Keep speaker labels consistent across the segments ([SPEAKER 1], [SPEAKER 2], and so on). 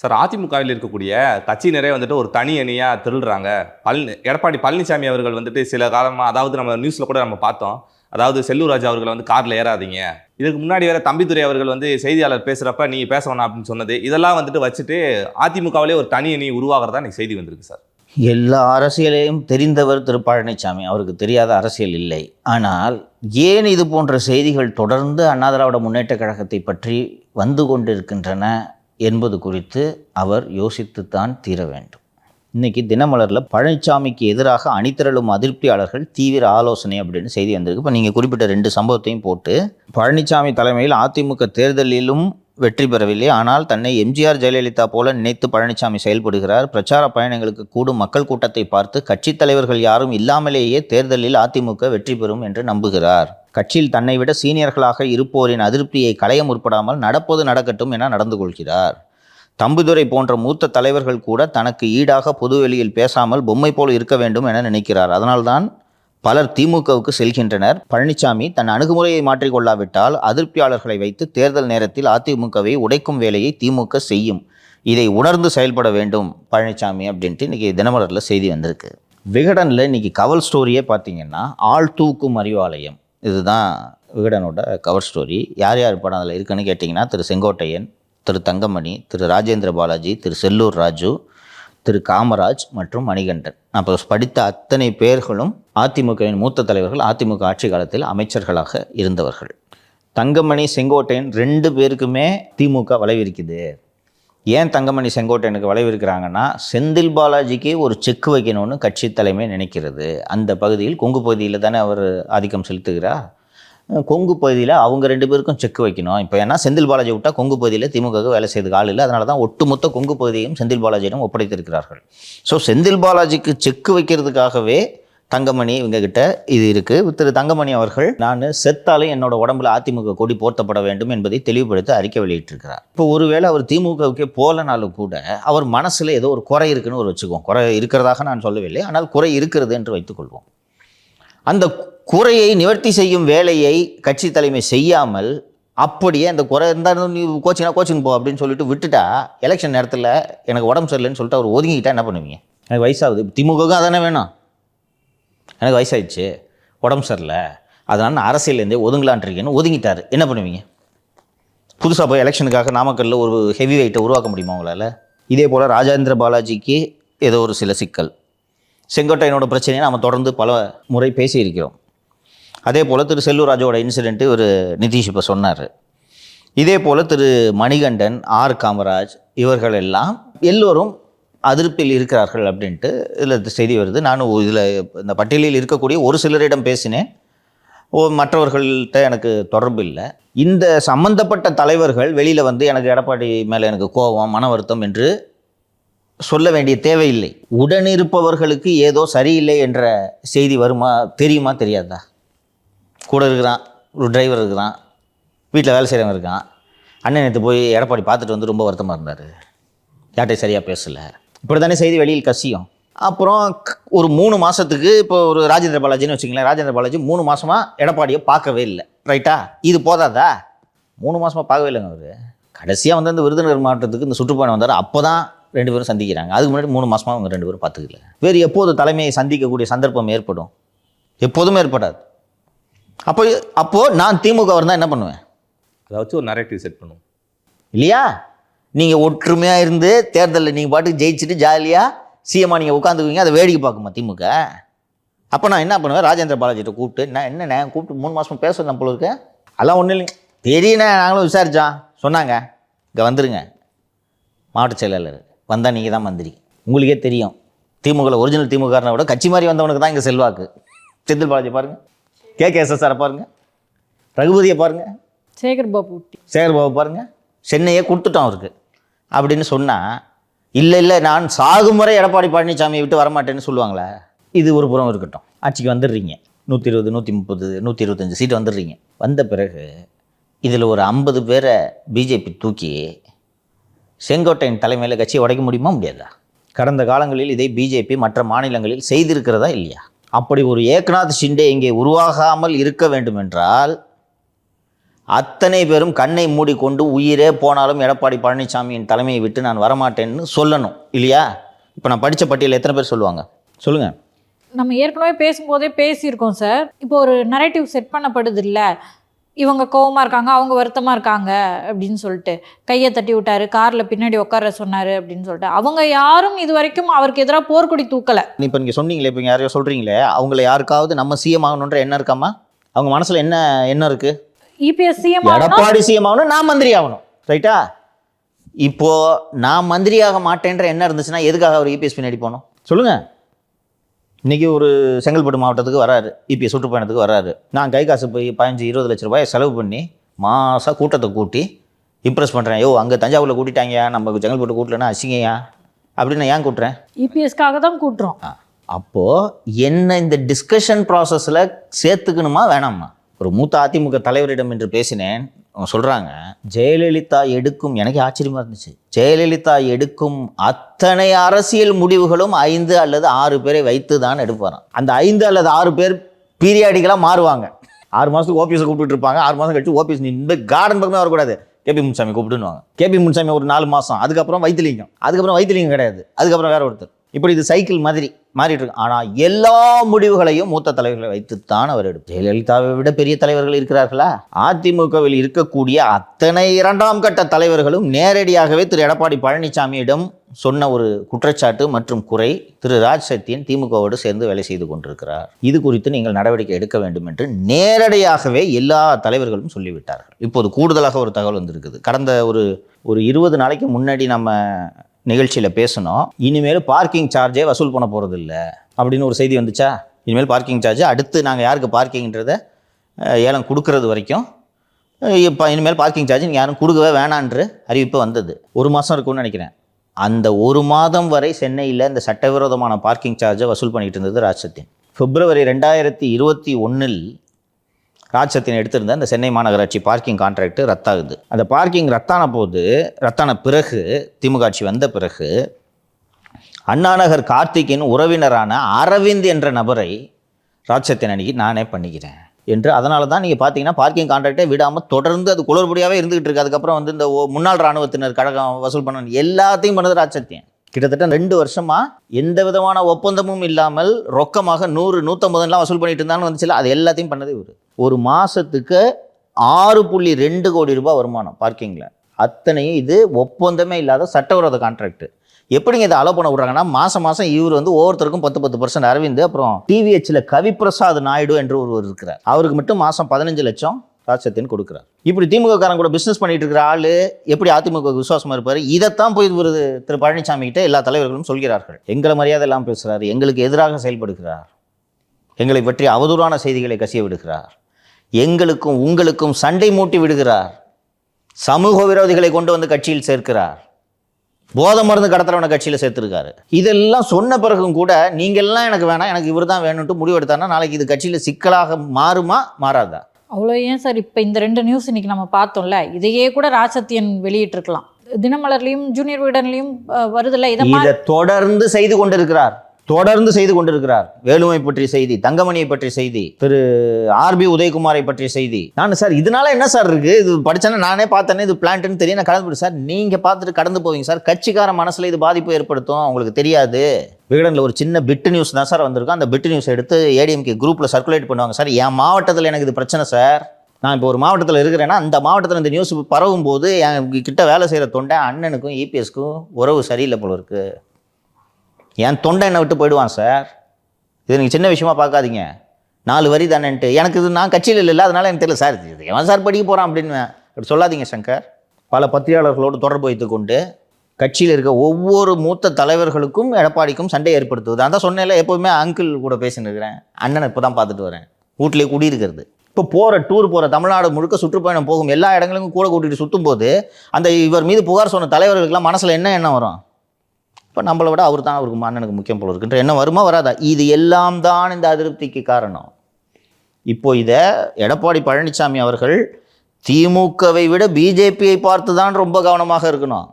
[SPEAKER 1] Sir அதிமுகவில் இருக்கக்கூடிய கட்சியினரே வந்துட்டு ஒரு தனி அணியாக திருடுறாங்க பழனி எடப்பாடி பழனிசாமி அவர்கள் வந்துட்டு சில காலமாக அதாவது நம்ம நியூஸில் கூட நம்ம பார்த்தோம். அதாவது செல்லூர் ராஜா அவர்களை வந்து காரில் ஏறாதீங்க. இதுக்கு முன்னாடி வேற தம்பித்துறை அவர்கள் வந்து செய்தியாளர் பேசுகிறப்ப நீ பேச வேணாம் அப்படின்னு சொன்னது இதெல்லாம் வந்துட்டு வச்சுட்டு அதிமுகவிலே ஒரு தனி அணி உருவாகிறதா நீ செய்தி வந்திருக்கு சார்.
[SPEAKER 2] எல்லா அரசியலையும் தெரிந்தவர் திரு பழனிசாமி அவருக்கு தெரியாத அரசியல் இல்லை. ஆனால் ஏன் இது போன்ற செய்திகள் தொடர்ந்து அண்ணா திராவிட முன்னேற்ற கழகத்தை பற்றி வந்து கொண்டிருக்கின்றன? என்பது குறித்து அவர் யோசித்துத்தான் தீர வேண்டும். இன்னைக்கு தினமலரில் பழனிசாமிக்கு எதிராக அணிதிரளும் அதிருப்தியாளர்கள் தீவிர ஆலோசனை அப்படின்னு செய்தி வந்திருக்கு. இப்போ நீங்கள் குறிப்பிட்ட ரெண்டு சம்பவத்தையும் போட்டு பழனிசாமி தலைமையில் அதிமுக தேர்தலிலும் வெற்றி பெறவில்லை. ஆனால் தன்னை எம்ஜிஆர் ஜெயலலிதா போல நினைத்து பழனிசாமி செயல்படுகிறார். பிரச்சார பயணங்களுக்கு கூடும் மக்கள் கூட்டத்தை பார்த்து கட்சித் தலைவர்கள் யாரும் இல்லாமலேயே தேர்தலில் அதிமுக வெற்றி பெறும் என்று நம்புகிறார். கட்சியில் தன்னை விட சீனியர்களாக இருப்போரின் அதிருப்தியை களைய முற்படாமல் நடப்பது நடக்கட்டும் என நடந்து கொள்கிறார். தம்புதுரை போன்ற மூத்த தலைவர்கள் கூட தனக்கு ஈடாக பொதுவெளியில் பேசாமல் பொம்மை போல் இருக்க வேண்டும் என நினைக்கிறார். அதனால்தான் பலர் திமுகவுக்கு செல்கின்றனர். பழனிசாமி தன் அணுகுமுறையை மாற்றிக்கொள்ளாவிட்டால் அதிருப்தியாளர்களை வைத்து தேர்தல் நேரத்தில் அதிமுகவை உடைக்கும் வேலையை திமுக செய்யும். இதை உணர்ந்து செயல்பட வேண்டும் பழனிசாமி அப்படின்ட்டு இன்றைக்கி தினமலரில் செய்தி வந்திருக்கு. விகடனில் இன்றைக்கி கவல் ஸ்டோரியே பார்த்தீங்கன்னா ஆள் தூக்கும் அறிவாலயம். இதுதான் விகடனோட கவர் ஸ்டோரி யார் யார் படம் அதில் இருக்குன்னு கேட்டிங்கன்னா திரு செங்கோட்டையன் திரு தங்கமணி திரு ராஜேந்திர பாலாஜி திரு செல்லூர் ராஜு திரு காமராஜ் மற்றும் மணிகண்டன். நான் இப்போ படித்த அத்தனை பேர்களும் அதிமுகவின் மூத்த தலைவர்கள் அதிமுக ஆட்சி காலத்தில் அமைச்சர்களாக இருந்தவர்கள். தங்கமணி செங்கோட்டையன் ரெண்டு பேருக்குமே திமுக வளைவிருக்குது ஏன் தங்கமணி செங்கோட்டையனுக்கு வளைவிருக்கிறாங்கன்னா செந்தில் பாலாஜிக்கு ஒரு செக் வைக்கணும்னு கட்சி தலைமை நினைக்கிறது. அந்த பகுதியில் கொங்கு பகுதியில் தானே அவர் ஆதிக்கம் செலுத்துகிறார் கொங்கு பகுதியில் அவங்க ரெண்டு பேருக்கும் செக் வைக்கணும். இப்போ ஏன்னா செந்தில் பாலாஜி விட்டால் கொங்கு பகுதியில் திமுக வேலை செய்து ஆள் இல்லை. அதனால தான் ஒட்டுமொத்த கொங்கு பகுதியையும் செந்தில் பாலாஜியிடம் ஒப்படைத்திருக்கிறார்கள். ஸோ செந்தில் பாலாஜிக்கு செக் வைக்கிறதுக்காகவே தங்கமணி இவங்க கிட்ட இது இருக்குது திரு தங்கமணி அவர்கள் நான் செத்தாலும் என்னோட உடம்புல அதிமுக கொடி போர்த்தப்பட வேண்டும் என்பதை தெளிவுபடுத்த அறிக்கை வெளியிட்டிருக்கிறார். இப்போ ஒருவேளை அவர் திமுகவுக்கே போலனாலும் கூட அவர் மனசில் ஏதோ ஒரு குறை இருக்குன்னு ஒரு வச்சுக்குவோம். குறை இருக்கிறதாக நான் சொல்லவில்லை. ஆனால் குறை இருக்கிறது என்று வைத்துக்கொள்வோம் அந்த குறையை நிவர்த்தி செய்யும் வேலையை கட்சி தலைமை செய்யாமல் அப்படியே அந்த குறை இருந்தாலும் நீ கோச்சிங்னா கோச்சிங் போ அப்படின்னு சொல்லிட்டு விட்டுட்டா எலெக்ஷன் நேரத்தில் எனக்கு உடம்பு சரியில்லைன்னு சொல்லிட்டு அவர் ஒதுங்கிக்கிட்டா என்ன பண்ணுவீங்க? எனக்கு வயசாகுது. திமுகவுக்கும் அதானே வேணும். எனக்கு வயசாயிடுச்சு உடம்பு சரியில்லை. அதனால் நான் அரசியல்லேருந்தே ஒதுங்கலான்ட்ருக்கேன்னு ஒதுங்கிட்டார். என்ன பண்ணுவீங்க? புதுசாக போய் எலெக்ஷனுக்காக நாமக்கல்லில் ஒரு ஹெவி வெயிட்டை உருவாக்க முடியுமா உங்களால்? இதே போல் ராஜேந்திர பாலாஜிக்கு ஏதோ ஒரு சில சிக்கல். செங்கோட்டையனோட பிரச்சனையை நாம் தொடர்ந்து பல முறை பேசியிருக்கிறோம். அதே போல் திரு செல்லூராஜோட இன்சிடெண்ட்டு ஒரு நிதிஷ் இப்போ சொன்னார். இதே போல் திரு மணிகண்டன் ஆர் காமராஜ் இவர்கள் எல்லாம் எல்லோரும் அதிருப்தியில் இருக்கிறார்கள் அப்படின்ட்டு இதில் செய்தி வருது. நானும் இதில் இந்த பட்டியலில் இருக்கக்கூடிய ஒரு சிலரிடம் பேசினேன். ஓ மற்றவர்கள்ட்ட எனக்கு தொடர்பு இல்லை. இந்த சம்பந்தப்பட்ட தலைவர்கள் வெளியில் வந்து எனக்கு எடப்பாடி மேலே எனக்கு கோபம் மன வருத்தம் என்று சொல்ல வேண்டிய தேவையில்லை. உடனிருப்பவர்களுக்கு ஏதோ சரியில்லை என்ற செய்தி வருமா தெரியுமா தெரியாதா? கூட இருக்கிறான் ஒரு டிரைவர் இருக்கிறான் வீட்டில் வேலை செய்கிறவங்க இருக்கான். அண்ணன் நேற்று போய் எடப்பாடி பார்த்துட்டு வந்து ரொம்ப வருத்தமாக இருந்தார். யார்கிட்டையும் சரியாக பேசலை. இப்படி தானே செய்தி வெளியில் கசியும். அப்புறம் ஒரு மூணு மாதத்துக்கு இப்போ ஒரு ராஜேந்திர பாலாஜின்னு வச்சுங்களேன் ராஜேந்திர பாலாஜி மூணு மாதமாக எடப்பாடியை பார்க்கவே இல்லை. ரைட்டா இது போதாதா? மூணு மாதமாக பார்க்கவே இல்லைங்க அவர். கடைசியாக வந்து அந்த விருதுநகர் மாவட்டத்துக்கு இந்த சுற்றுப்பயணம் வந்தார். அப்போ தான் ரெண்டு பேரும் சந்திக்கிறாங்க. அதுக்கு முன்னாடி மூணு மாதமாக அவங்க ரெண்டு பேரும் பார்த்துக்கல. வேறு எப்போது தலைமையை சந்திக்கக்கூடிய சந்தர்ப்பம் ஏற்படும்? எப்போதுமே ஏற்படாது. அப்போ அப்போது நான் திமுக இருந்தால் என்ன பண்ணுவேன்?
[SPEAKER 1] அதை வச்சு ஒரு நரேட்டிவ் செட் பண்ணுவோம்.
[SPEAKER 2] இல்லையா? நீங்கள் ஒற்றுமையாக இருந்து தேர்தலில் நீங்கள் பாட்டுக்கு ஜெயிச்சுட்டு ஜாலியாக சிஎம்மா நீங்கள் உட்காந்துக்குவீங்க அதை வேடிக்கை பார்க்குமா திமுக? அப்போ நான் என்ன பண்ணுவேன்? ராஜேந்திர பாலாஜிட்ட கூப்பிட்டு நான் என்னண்ணே கூப்பிட்டு மூணு மாதம் பேச நம்ம இருக்கு. அதெல்லாம் ஒன்றும் இல்லைங்க. தெரியண்ணே நாங்களும் விசாரித்தோம் சொன்னாங்க. இங்கே வந்துருங்க. மாவட்ட செயலாளர் வந்தால் நீங்கள் தான் மந்திரி. உங்களுக்கே தெரியும். திமுகவில் ஒரிஜினல் திமுகனை விட கட்சி மாதிரி வந்தவனுக்கு தான் இங்கே செல்வாக்கு. செந்தில் பாலாஜி பாருங்கள் கே கே எஸ் சாரை பாருங்கள் ரகுபதியை பாருங்கள்
[SPEAKER 3] சேகர் பாபு ஊட்டி
[SPEAKER 2] சேகர்பாபு பாருங்க. சென்னையே கொடுத்துட்டோம் அவருக்கு. அப்படின்னு சொன்னால் இல்லை இல்லை நான் சாகும் முறை எடப்பாடி பழனிசாமியை விட்டு வரமாட்டேன்னு சொல்லுவாங்களே. இது ஒரு புறம் இருக்கட்டும். ஆட்சிக்கு வந்துடுறீங்க. நூற்றி இருபது நூற்றி முப்பது நூற்றி இருபத்தஞ்சி சீட்டு வந்துடுறீங்க. வந்த பிறகு இதில் ஒரு ஐம்பது பேரை பிஜேபி தூக்கி செங்கோட்டையின் தலைமையில் கட்சியை உடைக்க முடியுமா முடியாதா? கடந்த காலங்களில் இதை பிஜேபி மற்ற மாநிலங்களில் செய்திருக்கிறதா இல்லையா? அப்படி ஒரு ஏக்நாத் ஷிண்டே இங்கே உருவாகாமல் இருக்க வேண்டும் என்றால் அத்தனை பேரும் கண்ணை மூடிக்கொண்டு உயிரே போனாலும் எடப்பாடி பழனிசாமியின் தலைமையை விட்டு நான் வரமாட்டேன்னு சொல்லணும் இல்லையா? இப்போ நான் படித்த பட்டியலில் எத்தனை பேர் சொல்லுவாங்க? சொல்லுங்கள்
[SPEAKER 3] நம்ம ஏற்கனவே பேசும்போதே பேசியிருக்கோம் சார். இப்போ ஒரு நரேட்டிவ் செட் பண்ணப்படுது இல்ல? இவங்க கோவமா இருக்காங்க அவங்க வருத்தமா இருக்காங்க அப்படின்னு சொல்லிட்டு. கையை தட்டி விட்டாரு கார்ல பின்னாடி உட்கார சொன்னாரு அப்படின்னு சொல்லிட்டு. அவங்க யாரும் இது வரைக்கும் அவருக்கு எதிராக போர்க்கொடி தூக்கல.
[SPEAKER 2] இப்போ நீங்கள் சொன்னீங்களே இப்போ யாரையோ சொல்கிறீங்களே அவங்கள யாருக்காவது நம்ம சிஎம் ஆகணுன்ற எண்ணம் இருக்காமா? அவங்க மனசில் என்ன எண்ணம் இருக்குது
[SPEAKER 3] இபிஎஸ் சிஎம்
[SPEAKER 2] எடப்பாடி சிஎம் ஆகணும் நான் மந்திரி ஆகணும். ரைட்டா இப்போ நான் மந்திரி ஆக மாட்டேன்ற என்ன இருந்துச்சுன்னா எதுக்காக அவர் இபிஎஸ் பின்னாடி போகணும்? சொல்லுங்க. இன்னைக்கு ஒரு செங்கல்பட்டு மாவட்டத்துக்கு வராரு. இபிஎஸ் சுற்றுப்பயணத்துக்கு வராரு. நான் கை காசு போய் பதினஞ்சு இருபது லட்ச ரூபாய் செலவு பண்ணி மாசா கூட்டத்தை கூட்டி இம்ப்ரெஸ் பண்ணுறேன் யோ அங்கே தஞ்சாவூரில் கூட்டிட்டாங்கயா? நம்ம செங்கல்பட்டு கூட்டலன்னா அசிங்கயா? அப்படின்னு ஏன் கூட்டுறேன்?
[SPEAKER 3] இபிஎஸ்க்காக தான் கூட்டுறோம்.
[SPEAKER 2] ஆ, அப்போ என்ன இந்த டிஸ்கஷன் ப்ராசஸில் சேர்த்துக்கணுமா வேணாமா? ஒரு மூத்த அதிமுக தலைவரிடம் என்று பேசினேன். அவங்க சொல்கிறாங்க ஜெயலலிதா எடுக்கும் எனக்கு ஆச்சரியமா இருந்துச்சு. ஜெயலலிதா எடுக்கும் அத்தனை அரசியல் முடிவுகளும் ஐந்து அல்லது ஆறு பேரை வைத்து தான் எடுப்பாராம். அந்த ஐந்து அல்லது ஆறு பேர் பீரியாடிக்கலாக மாறுவாங்க. ஆறு மாதத்துக்கு ஓபிஎஸ் கூப்பிட்டு இருப்பாங்க. ஆறு மாதம் கழிச்சு ஓபிஎஸ் இந்த கார்டன் பக்கமே வரக்கூடாது. கேபி முன்சாமி கூப்பிட்டுன்னுவாங்க கேபி முன்சாமி ஒரு நாலு மாதம் அதுக்கப்புறம் வைத்திலிங்கம். அதுக்கப்புறம் வைத்திலிங்கம் கிடையாது. அதுக்கப்புறம் வேற ஒருத்தர். இப்படி இது சைக்கிள் மாதிரி மாறிட்டு இருக்கு ஆனால் எல்லா முடிவுகளையும் மூத்த தலைவர்களை வைத்துத்தான் அவர் எடுப்பார் ஜெயலலிதாவை விட பெரிய தலைவர்கள் இருக்கிறார்களா? அதிமுகவில் இருக்கக்கூடிய அத்தனை இரண்டாம் கட்ட தலைவர்களும் நேரடியாகவே திரு. எடப்பாடி பழனிசாமியிடம் சொன்ன ஒரு குற்றச்சாட்டு மற்றும் குறை திரு. ராஜ் சத்தியன் திமுகவோடு சேர்ந்து வேலை செய்து கொண்டிருக்கிறார். இது குறித்து நீங்கள் நடவடிக்கை எடுக்க வேண்டும் என்று நேரடியாகவே எல்லா தலைவர்களும் சொல்லிவிட்டார்கள். இப்போது கூடுதலாக ஒரு தகவல் வந்திருக்குது. கடந்த ஒரு ஒரு இருபது நாளைக்கு முன்னாடி நம்ம நிகழ்ச்சியில் பேசணும். இனிமேல் பார்க்கிங் சார்ஜே வசூல் பண்ண போகிறது இல்லை அப்படின்னு ஒரு செய்தி வந்துச்சா? இனிமேல் பார்க்கிங் சார்ஜ் அடுத்து நாங்கள் யாருக்கு பார்க்கிங்கிறத ஏலம் கொடுக்கறது வரைக்கும் இப்போ இனிமேல் பார்க்கிங் சார்ஜ் நீங்கள் யாரும் கொடுக்கவே வேணான்று அறிவிப்பு வந்தது. ஒரு மாதம் இருக்கும்னு நினைக்கிறேன். அந்த ஒரு மாதம் வரை சென்னையில் இந்த சட்டவிரோதமான பார்க்கிங் சார்ஜை வசூல் பண்ணிகிட்டு இருந்தது ராஜ்சத்தியன் பிப்ரவரி ரெண்டாயிரத்தி இருபத்தி ஒன்றில் ராட்சத்தின் எடுத்திருந்த அந்த சென்னை மாநகராட்சி பார்க்கிங் கான்ட்ராக்ட் ரத்தாகுது. அந்த பார்க்கிங் ரத்தான போது ரத்தான பிறகு திமுக ஆட்சி வந்த பிறகு அண்ணாநகர் கார்த்திக்கின் உறவினரான அரவிந்த் என்ற நபரை ராட்சத்தின் அன்னைக்கு நானே பண்ணிக்கிறேன் என்று அதனால தான் நீங்கள் பார்த்தீங்கன்னா பார்க்கிங் கான்ட்ராக்டே விடாமல் தொடர்ந்து அது குளறுபடியாகவே இருந்துகிட்டு இருக்கு. அதுக்கப்புறம் வந்து இந்த முன்னாள் ராணுவத்தினர் கழகம் வசூல் பண்ண எல்லாத்தையும் பண்ணது ராட்சத்தியன் கிட்டத்தட்ட ரெண்டு வருஷமா எந்த விதமான ஒப்பந்தமும் இல்லாமல் ரொக்கமாக நூறு நூற்றம்பதுலாம் வசூல் பண்ணிட்டு இருந்தாலும் வந்துச்சுல அது எல்லாத்தையும் பண்ணது இவர். ஒரு மாதத்துக்கு ஆறு புள்ளி ரெண்டு கோடி ரூபாய் வருமானம் பார்க்கிங்கில் அத்தனையும் இது ஒப்பந்தமே இல்லாத சட்டவிரோத கான்ட்ராக்ட் எப்படிங்க இதை அலோ பண்ண விட்றாங்கன்னா மாதம் மாதம் இவர் வந்து ஒவ்வொருத்தருக்கும் பத்து பத்து பர்சன்ட் அரவிந்த் அப்புறம் டிவிஹெச்சில் கவிப்பிரசாத் நாயுடு என்று ஒருவர் இருக்கிறார். அவருக்கு மட்டும் மாதம் பதினஞ்சு லட்சம். ராஜ்சத்தியன் கொடுக்குறார். இப்படி திமுககாரன் கூட பிஸ்னஸ் பண்ணிட்டு இருக்கிற ஆளு எப்படி அதிமுக விசுவாசமா இருப்பாரு? இதைத்தான் போய் ஒரு திரு பழனிசாமி கிட்ட எல்லா தலைவர்களும் சொல்கிறார்கள். எங்களை மரியாதை எல்லாம் பேசுகிறார் எங்களுக்கு எதிராக செயல்படுகிறார். எங்களை பற்றி அவதூறான செய்திகளை கசிய விடுகிறார். எங்களுக்கும் உங்களுக்கும் சண்டை மூட்டி விடுகிறார். சமூக விரோதிகளை கொண்டு வந்து கட்சியில் சேர்க்கிறார். போதை மருந்து கடத்துறவனை கட்சியில் சேர்த்துருக்காரு. இதெல்லாம் சொன்ன பிறகும் கூட நீங்கள்லாம் எனக்கு வேணாம் எனக்கு இவர் தான் வேணும்ட்டு முடிவெடுத்தாருன்னா நாளைக்கு இது கட்சியில் சிக்கலாக மாறுமா? மாறாதா?
[SPEAKER 3] அவ்வளோ ஏன் சார்? இப்போ இந்த ரெண்டு நியூஸ் இன்னைக்கு நம்ம பார்த்தோம்ல இதையே கூட ராஜசத்தியன் வெளியிட்டிருக்கலாம். தினமலர்லையும் ஜூனியர் விகடன்லையும் வருதுல்ல இதை
[SPEAKER 2] இதை தொடர்ந்து செய்து கொண்டிருக்கிறார். தொடர்ந்து செய்து கொண்டிருக்கிறார். வேலுமை பற்றிய செய்தி தங்கமணியை பற்றிய செய்தி திரு ஆர்பி உதயகுமாரை பற்றிய செய்தி. நான் சார் இதனால என்ன சார் இருக்கு? இது படிச்சேன்னா நானே பார்த்தேனே இது பிளான்ட்னு தெரியும். நான் கடந்து போய் சார் நீங்க பார்த்துட்டு கடந்து போவீங்க சார். கட்சிக்கார மனசுல இது பாதிப்பு ஏற்படுத்தும். அவங்களுக்கு தெரியாது. விகடனில் ஒரு சின்ன பிட்டு நியூஸ் தான் சார் வந்திருக்கும். அந்த பிட்டு நியூஸ் எடுத்து ஏடிஎம்கே குரூப்பில் சர்க்குலேட் பண்ணுவாங்க சார். என் மாவட்டத்தில் எனக்கு இது பிரச்சனை சார். நான் இப்போ ஒரு மாவட்டத்தில் இருக்கிறேன்னா அந்த மாவட்டத்தில் இந்த நியூஸ் பரவும் போது என் கிட்ட வேலை செய்கிற தொண்டை அண்ணனுக்கும் இபிஎஸ்க்கும் உறவு சரியில்லை போல இருக்கு. என் தொண்டை என்னை விட்டு போயிடுவான் சார். இது நீங்கள் சின்ன விஷயமா பார்க்காதீங்க. நாலு வரி தானேன்ட்டு. எனக்கு இது நான் கட்சியில் இல்லை அதனால எனக்கு தெரியல சார். இது எவன் சார் படிக்க போகிறான் அப்படின்னு அப்படி சொல்லாதீங்க சங்கர். பல பத்திரிகையாளர்களோடு தொடர்பு வைத்துக்கொண்டு கட்சியில் இருக்க ஒவ்வொரு மூத்த தலைவர்களுக்கும் எடப்பாடிக்கும் சண்டை ஏற்படுத்துவது. அந்த சொன்னேன்ல எப்போவுமே அங்கிள் கூட பேசின்னு இருக்கிறேன். அண்ணனை இப்போ தான் பார்த்துட்டு வரேன். வீட்டிலே குடியிருக்கிறது. இப்போ போகிற டூர் போகிற தமிழ்நாடு முழுக்க சுற்றுப்பயணம் போகும். எல்லா இடங்களுக்கும் கூட கூட்டிகிட்டு சுற்றும் போது அந்த இவர் மீது புகார் சொன்ன தலைவர்களுக்கெல்லாம் மனசில் என்ன எண்ணம் வரும்? இப்போ நம்மளை விட அவர் தான் அவருக்கு அண்ணனுக்கு முக்கியம் போல இருக்குன்ற என்ன வருமா வராதா? இது எல்லாம் தான் இந்த அதிருப்திக்கு காரணம். இப்போ இதை எடப்பாடி பழனிசாமி அவர்கள் திமுகவை விட பிஜேபியை பார்த்து தான் ரொம்ப கவனமாக இருக்கணும்.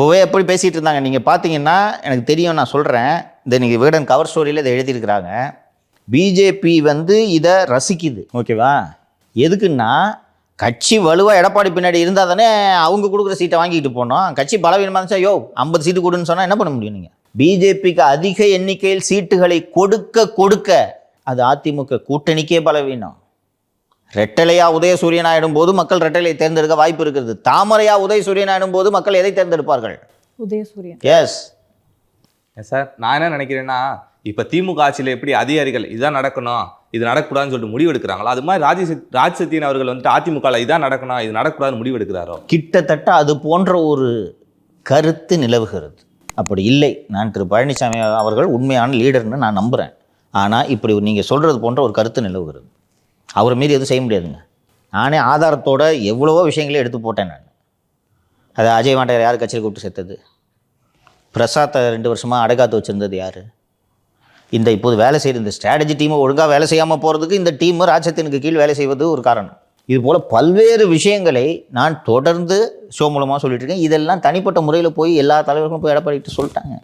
[SPEAKER 2] இப்போவே எப்படி பேசிகிட்டு இருந்தாங்க? நீங்கள் பார்த்தீங்கன்னா எனக்கு தெரியும் நான் சொல்கிறேன் இந்த நீங்கள் விகடன் கவர் ஸ்டோரியில் இதை எழுதியிருக்கிறாங்க. பிஜேபி வந்து இதை ரசிக்குது. ஓகேவா? எதுக்குன்னா கட்சி வலுவாக எடப்பாடி பின்னாடி இருந்தால் தானே அவங்க கொடுக்குற சீட்டை வாங்கிட்டு போனோம். கட்சி பலவீனமாக இருந்துச்சா? யோ ஐம்பது சீட்டு கொடுன்னு சொன்னால் என்ன பண்ண முடியும் நீங்கள் பிஜேபிக்கு அதிக எண்ணிக்கையில் சீட்டுகளை கொடுக்க கொடுக்க அது அதிமுக கூட்டணிக்கே பலவீனம். ரெட்டலையா உதயசூரியன் ஆயிடும் போது மக்கள் ரெட்டலை தேர்ந்தெடுக்க வாய்ப்பு இருக்கிறது தாமரையா உதயசூரியன் ஆயிடும் போது மக்கள் எதை தேர்ந்தெடுப்பார்கள்?
[SPEAKER 3] உதயசூரியன்
[SPEAKER 2] எஸ்
[SPEAKER 1] ஏன் சார் நான் என்ன நினைக்கிறேன்னா இப்போ திமுக ஆட்சியில் எப்படி அதிகாரிகள் இதான் நடக்கணும் இது நடக்கக்கூடாதுன்னு சொல்லிட்டு முடிவு எடுக்கிறாங்களோ அது மாதிரி ராஜ ராஜ் சத்தியன் அவர்கள் வந்துட்டு அதிமுகவில் இதான் நடக்கணும் இது நடக்கக்கூடாதுன்னு முடிவு எடுக்கிறாரோ
[SPEAKER 2] கிட்டத்தட்ட அது போன்ற ஒரு கருத்து நிலவுகிறது. அப்படி இல்லை. நான் திரு பழனிசாமி அவர்கள் உண்மையான லீடர்னு நான் நம்புகிறேன் ஆனால் இப்படி நீங்கள் சொல்கிறது போன்ற ஒரு கருத்து நிலவுகிறது. அவரை மீறி எதுவும் செய்ய முடியாதுங்க. நானே ஆதாரத்தோட எவ்வளவோ விஷயங்களே எடுத்து போட்டேன் நான். அது அஜய் வாண்டையர் யார் கட்சியில் கூப்பிட்டு சேர்த்தது? பிரசாத்தை ரெண்டு வருஷமாக அடகாத்து வச்சுருந்தது யார்? இந்த இப்போது வேலை செய்கிற இந்த ஸ்ட்ராட்டஜி டீமை ஒழுங்காக வேலை செய்யாமல் போகிறதுக்கு இந்த டீமு ராஜத்தினுக்கு கீழ் வேலை செய்வது ஒரு காரணம். இது போல் பல்வேறு விஷயங்களை நான் தொடர்ந்து ஷோ மூலமாக சொல்லிட்டு இருக்கேன். இதெல்லாம் தனிப்பட்ட முறையில் போய் எல்லா தலைவர்களும் போய் எடப்பாடிக்கிட்டு சொல்லிட்டாங்க.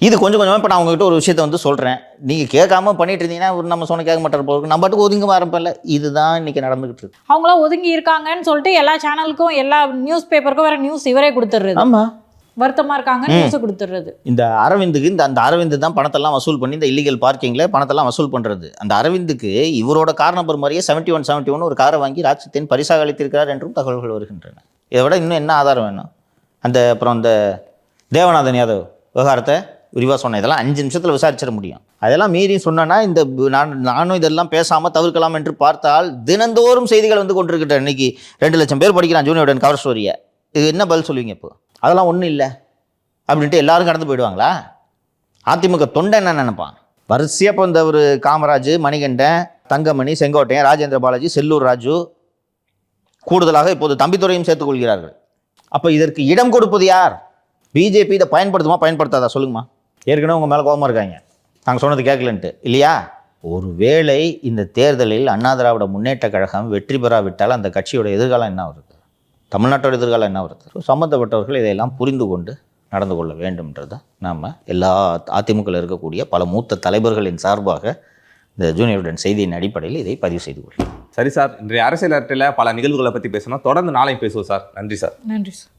[SPEAKER 2] இது கொஞ்சம் கொஞ்சமாக இப்போ நான் உங்ககிட்ட ஒரு விஷயத்தை வந்து சொல்கிறேன் நீங்கள் கேட்காம பண்ணிட்டு இருந்தீங்கன்னா நம்ம சொன்ன கேட்க மாட்டார் போகிறோம் நம்ம பாட்டுக்கு ஒதுங்க ஆரம்பிப்பல இதுதான் இன்றைக்கி நடந்துகிட்டு இருக்கு.
[SPEAKER 3] அவங்களாம் ஒதுங்கி இருக்காங்கன்னு சொல்லிட்டு எல்லா சேனலுக்கும் எல்லா நியூஸ் பேப்பருக்கும் வேற நியூஸ் இவரே கொடுத்துடுறது
[SPEAKER 2] ஆமாம்
[SPEAKER 3] வருத்தமா இருக்காங்க நியூஸ் கொடுத்துடுறது
[SPEAKER 2] இந்த அரவிந்துக்கு இந்த அந்த அரவிந்த் தான் பணத்தெல்லாம் வசூல் பண்ணி இந்த இல்லீகல் பார்க்கிங்கில் பணத்தெல்லாம் வசூல் பண்ணுறது அந்த அரவிந்துக்கு இவரோட கார் நம்பர் மாதிரியே செவன்ட்டி ஒன் செவன்ட்டி ஒன் ஒரு காரை வாங்கி ராஜ்சத்தியன் பரிசாக அளித்திருக்கிறார் என்றும் தகவல்கள் வருகின்றன. இதை விட இன்னும் என்ன ஆதாரம் வேணும்? அந்த அப்புறம் அந்த தேவநாதன் யாதவ் விவகாரத்தை? விரிவாக சொன்னேன். இதெல்லாம் அஞ்சு நிமிஷத்தில் விசாரிச்சிட முடியும். அதெல்லாம் மீறி சொன்னேன்னா இந்த நான் நானும் இதெல்லாம் பேசாமல் தவிர்க்கலாம் என்று பார்த்தால் தினந்தோறும் செய்திகள் வந்து கொண்டிருக்கிட்டேன் இன்னைக்கு ரெண்டு லட்சம் பேர் படிக்கிறான் ஜூனியோட கவர் ஸ்டோரியை இது என்ன பதில் சொல்லுவீங்க இப்போ? அதெல்லாம் ஒன்றும் இல்லை. அப்படின்ட்டு எல்லாரும் கடந்து போயிடுவாங்களா? அதிமுக தொண்டை என்ன நினைப்பான்? வரிசையாக இப்போ இந்த ஒரு காமராஜ் மணிகண்டன் தங்கமணி செங்கோட்டையன் ராஜேந்திர பாலாஜி செல்லூர் ராஜு கூடுதலாக இப்போது தம்பித்துறையும் சேர்த்துக்கொள்கிறார்கள் அப்போ இதற்கு இடம் கொடுப்பது யார்? பிஜேபி இதை பயன்படுத்துமா பயன்படுத்தாதா? சொல்லுங்கம்மா. ஏற்கனவே உங்கள் மேலே கோபமாக இருக்காங்க. நாங்கள் சொன்னது கேட்கலன்ட்டு இல்லையா? ஒருவேளை இந்த தேர்தலில் அண்ணா திராவிட முன்னேற்ற கழகம் வெற்றி பெறாவிட்டால் அந்த கட்சியோட எதிர்காலம் என்ன வருது? தமிழ்நாட்டோட எதிர்காலம் என்ன வருது? ஸோ சம்மந்தப்பட்டவர்கள் இதையெல்லாம் புரிந்து கொண்டு நடந்து கொள்ள வேண்டும்ன்றதை நாம் எல்லா அதிமுகவில் இருக்கக்கூடிய பல மூத்த தலைவர்களின் சார்பாக இந்த ஜூனியருடன் செய்தியின் அடிப்படையில் இதை பதிவு செய்து கொள்கிறேன்
[SPEAKER 1] சரி சார் இன்றைய அரசியல் அரட்டில் பல நிகழ்வுகளை பற்றி பேசணும். தொடர்ந்து நாளையும் பேசுவோம் சார். நன்றி சார்.
[SPEAKER 3] நன்றி சார்.